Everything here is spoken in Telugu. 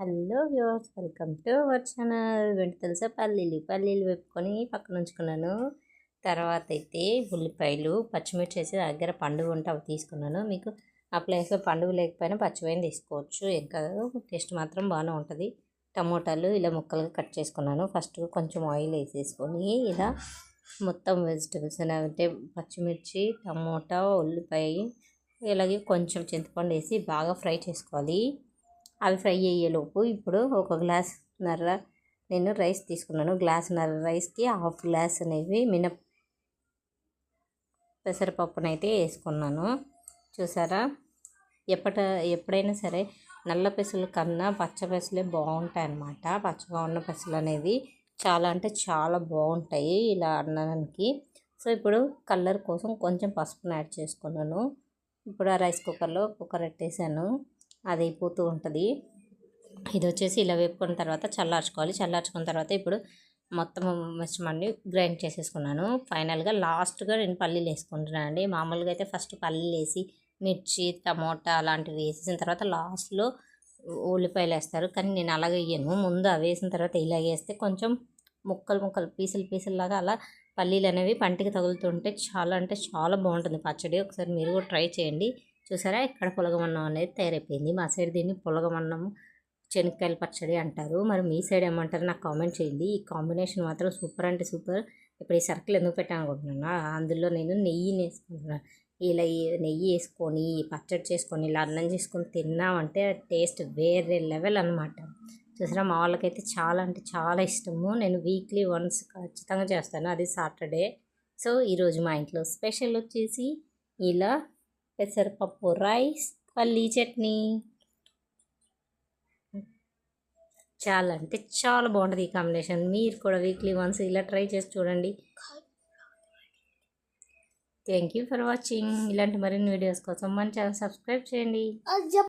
Hello viewers welcome to our channel. వెంట తెలుసా? పల్లీలు పల్లీలు వేపుకొని పక్కన ఉంచుకున్నాను. తర్వాత అయితే ఉల్లిపాయలు పచ్చిమిర్చి వేసి దగ్గర పండుగ ఉంటే అవి తీసుకున్నాను. మీకు ఆ ప్లేస్లో పండుగ లేకపోయినా పచ్చివైన తీసుకోవచ్చు. ఏం కాదు టేస్ట్ మాత్రం బాగానే ఉంటుంది. టమోటాలు ఇలా ముక్కలుగా కట్ చేసుకున్నాను. ఫస్ట్ కొంచెం ఆయిల్ వేసేసుకొని ఇలా మొత్తం వెజిటబుల్స్ అంటే పచ్చిమిర్చి టమోటా ఉల్లిపాయ ఇలాగే కొంచెం చింతపండు వేసి బాగా ఫ్రై చేసుకోవాలి. అవి ఫ్రై అయ్యేలోపు ఇప్పుడు ఒక గ్లాస్ నర్ర నేను రైస్ తీసుకున్నాను. గ్లాస్ నర్ర రైస్కి హాఫ్ గ్లాస్ అనేవి మిన పెసరపప్పునైతే వేసుకున్నాను. చూసారా? ఎప్పట ఎప్పుడైనా సరే నల్ల పెసలు కన్నా పచ్చ పెసలే బాగుంటాయి అన్నమాట పచ్చగా ఉన్న పెసలు అనేవి చాలా అంటే చాలా బాగుంటాయి ఇలా అన్నానికి. సో ఇప్పుడు కలర్ కోసం కొంచెం పసుపును యాడ్ చేసుకున్నాను. ఇప్పుడు ఆ రైస్ కుక్కర్లో కుక్కర్ పెట్టేసాను అది అయిపోతూ ఉంటుంది. ఇది వచ్చేసి ఇలా వేపుకున్న తర్వాత చల్లార్చుకోవాలి. చల్లార్చుకున్న తర్వాత ఇప్పుడు మొత్తం మిశ్రమాన్ని గ్రైండ్ చేసేసుకున్నాను. ఫైనల్గా లాస్ట్గా నేను పల్లీలు వేసుకుంటున్నాను అండి మామూలుగా అయితే ఫస్ట్ పల్లీలు వేసి మిర్చి టమోటా అలాంటివి వేసేసిన తర్వాత లాస్ట్లో ఉల్లిపాయలు వేస్తారు. కానీ నేను అలాగే వేయను. ముందు అవి వేసిన తర్వాత ఇలా వేస్తే కొంచెం ముక్కలు ముక్కలు పీసులు పీసుల్లాగా అలా పల్లీలు అనేవి పంటికి తగులుతుంటే చాలా అంటే చాలా బాగుంటుంది పచ్చడి. ఒకసారి మీరు కూడా ట్రై చేయండి. చూసారా? ఇక్కడ పులగమన్నం అనేది తయారైపోయింది. మా సైడ్ దీన్ని పులగమన్నము శనక్కాయల పచ్చడి అంటారు. మరి మీ సైడ్ ఏమంటారు నాకు కామెంట్ చేయండి. ఈ కాంబినేషన్ మాత్రం సూపర్ అంటే సూపర్. ఇప్పుడు ఈ సర్కిల్ ఎందుకు పెట్టాను అందులో నేను నెయ్యిని వేసుకుంటున్నాను ఇలా నెయ్యి వేసుకొని పచ్చడి చేసుకొని ఇలా అన్నం చేసుకొని తిన్నామంటే టేస్ట్ వేరే లెవెల్ అనమాట చూసారా? మా వాళ్ళకైతే చాలా అంటే చాలా ఇష్టము. నేను వీక్లీ వన్స్ ఖచ్చితంగా చేస్తాను. అది సాటర్డే. సో ఈరోజు మా ఇంట్లో స్పెషల్ వచ్చేసి ఇలా పెసరపప్పు రైస్ పల్లీ చట్నీ. చాలా అంటే చాలా బాగుంటుంది ఈ కాంబినేషన్. మీరు కూడా వీక్లీ వన్స్ ఇలా ట్రై చేసి చూడండి. Thank you for watching. ఇలాంటి మరిన్ని వీడియోస్ కోసం మన ఛానల్ సబ్స్క్రైబ్ చేయండి.